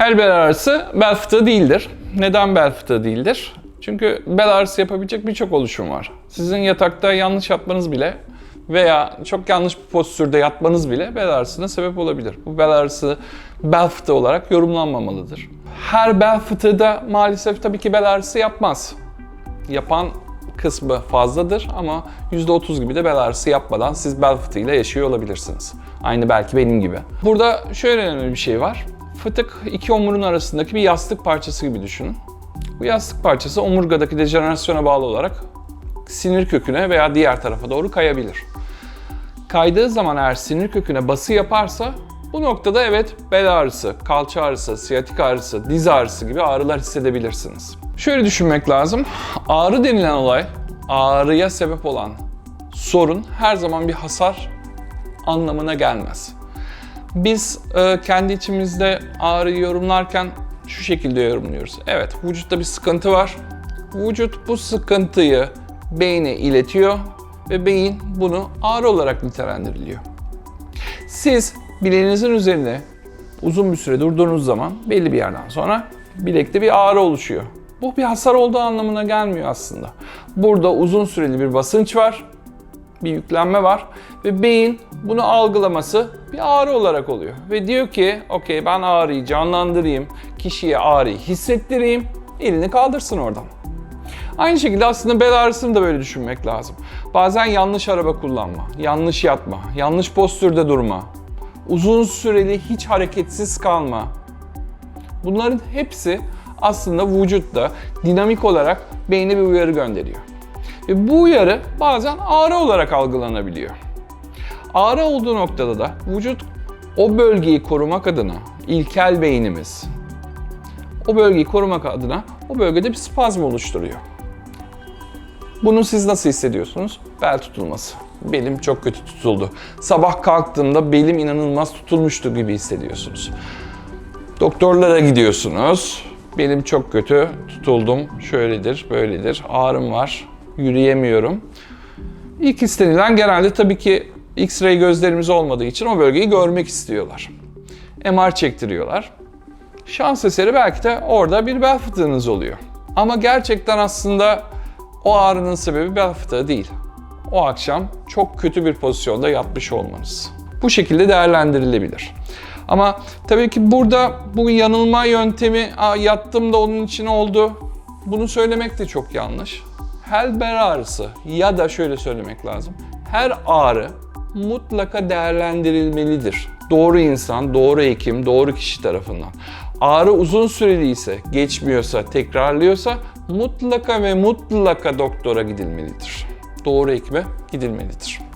Hel bel ağrısı bel fıtığı değildir. Neden bel fıtığı değildir? Çünkü bel ağrısı yapabilecek birçok oluşum var. Sizin yatakta yanlış yatmanız bile veya çok yanlış bir postürde yatmanız bile bel ağrısına sebep olabilir. Bu bel ağrısı bel fıtığı olarak yorumlanmamalıdır. Her bel fıtığı da maalesef tabii ki bel ağrısı yapmaz. Yapan kısmı fazladır ama %30 gibi de bel ağrısı yapmadan siz bel fıtığıyla yaşıyor olabilirsiniz. Aynı belki benim gibi. Burada şöyle önemli bir şey var. Fıtık iki omurun arasındaki bir yastık parçası gibi düşünün. Bu yastık parçası omurgadaki dejenerasyona bağlı olarak sinir köküne veya diğer tarafa doğru kayabilir. Kaydığı zaman eğer sinir köküne bası yaparsa bu noktada evet bel ağrısı, kalça ağrısı, siyatik ağrısı, diz ağrısı gibi ağrılar hissedebilirsiniz. Şöyle düşünmek lazım. Ağrı denilen olay, ağrıya sebep olan sorun her zaman bir hasar anlamına gelmez. Biz e, kendi içimizde ağrıyı yorumlarken şu şekilde yorumluyoruz. Evet, vücutta bir sıkıntı var. Vücut bu sıkıntıyı beyne iletiyor ve beyin bunu ağrı olarak nitelendiriliyor. Siz bileğinizin üzerine uzun bir süre durduğunuz zaman belli bir yerden sonra bilekte bir ağrı oluşuyor. Bu bir hasar olduğu anlamına gelmiyor aslında. Burada uzun süreli bir basınç var, bir yüklenme var ve beyin bunu algılaması bir ağrı olarak oluyor. Ve diyor ki okey ben ağrıyı canlandırayım, kişiye ağrıyı hissettireyim, elini kaldırsın oradan. Aynı şekilde aslında bel ağrısını da böyle düşünmek lazım. Bazen yanlış araba kullanma, yanlış yatma, yanlış postürde durma, uzun süreli hiç hareketsiz kalma. Bunların hepsi aslında vücutta dinamik olarak beyne bir uyarı gönderiyor. Ve bu uyarı bazen ağrı olarak algılanabiliyor. Ağrı olduğu noktada da vücut o bölgeyi korumak adına ilkel beynimiz o bölgeyi korumak adına o bölgede bir spazm oluşturuyor. Bunu siz nasıl hissediyorsunuz? Bel tutulması. Belim çok kötü tutuldu. Sabah kalktığımda belim inanılmaz tutulmuştu gibi hissediyorsunuz. Doktorlara gidiyorsunuz. Belim çok kötü, tutuldum, şöyledir, böyledir, ağrım var, yürüyemiyorum. İlk istenilen genelde tabii ki X-ray gözlerimiz olmadığı için o bölgeyi görmek istiyorlar. MR çektiriyorlar. Şans eseri belki de orada bir bel fıtığınız oluyor. Ama gerçekten aslında o ağrının sebebi bel fıtığı değil. O akşam çok kötü bir pozisyonda yatmış olmanız. Bu şekilde değerlendirilebilir. Ama tabii ki burada bu yanılma yöntemi yattım da onun için oldu. Bunu söylemek de çok yanlış. Her bel ağrısı ya da şöyle söylemek lazım. Her ağrı mutlaka değerlendirilmelidir. Doğru insan, doğru hekim, doğru kişi tarafından. Ağrı uzun süreli geçmiyorsa, tekrarlıyorsa mutlaka ve mutlaka doktora gidilmelidir. Doğru hekime gidilmelidir.